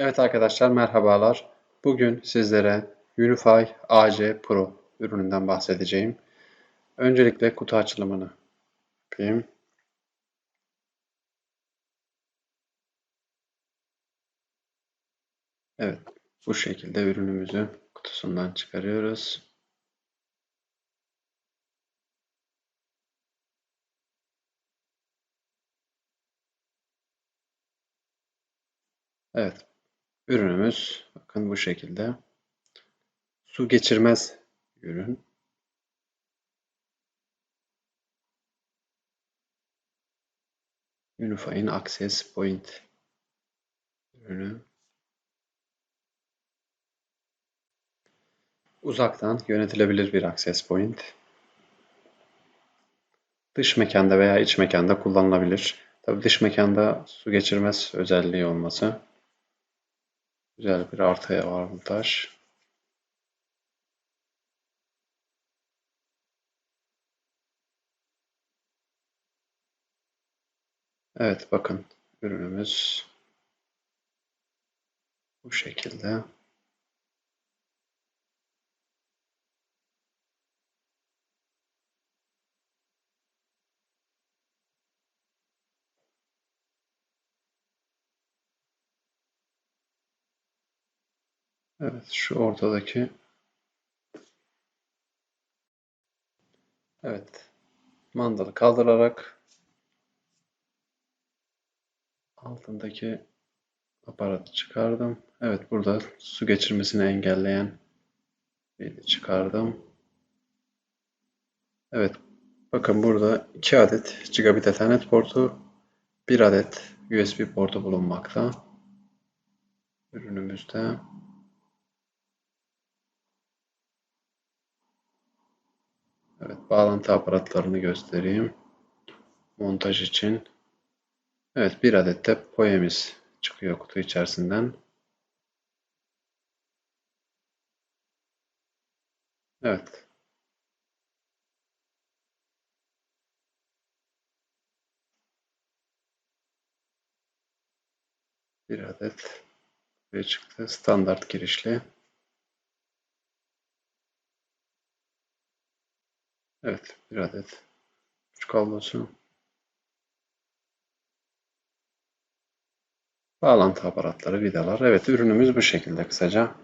Evet arkadaşlar merhabalar. Bugün sizlere Unify AC Pro ürününden bahsedeceğim. Öncelikle kutu açılımını yapayım. Evet, bu şekilde ürünümüzü kutusundan çıkarıyoruz. Evet, ürünümüz bakın bu şekilde. Su geçirmez ürün. Unify'in Access Point ürünü. Uzaktan yönetilebilir bir access point. Dış mekanda veya iç mekanda kullanılabilir. Tabii dış mekanda su geçirmez özelliği olması güzel bir artı avantaj. Evet bakın ürünümüz bu şekilde. Evet şu ortadaki Evet mandalı kaldırarak altındaki aparatı çıkardım. Evet burada su geçirmesini engelleyen bir çıkardım. Evet bakın burada 2 adet gigabit ethernet portu 1 adet USB portu bulunmakta. Ürünümüzde bağlantı aparatlarını göstereyim. Montaj için. Evet, bir adet de poemiz çıkıyor kutu içerisinden. Evet. Bir adet buraya çıktı. Standart girişli. Evet, bir adet uç kablosu. Bağlantı aparatları, vidalar. Evet, ürünümüz bu şekilde kısaca.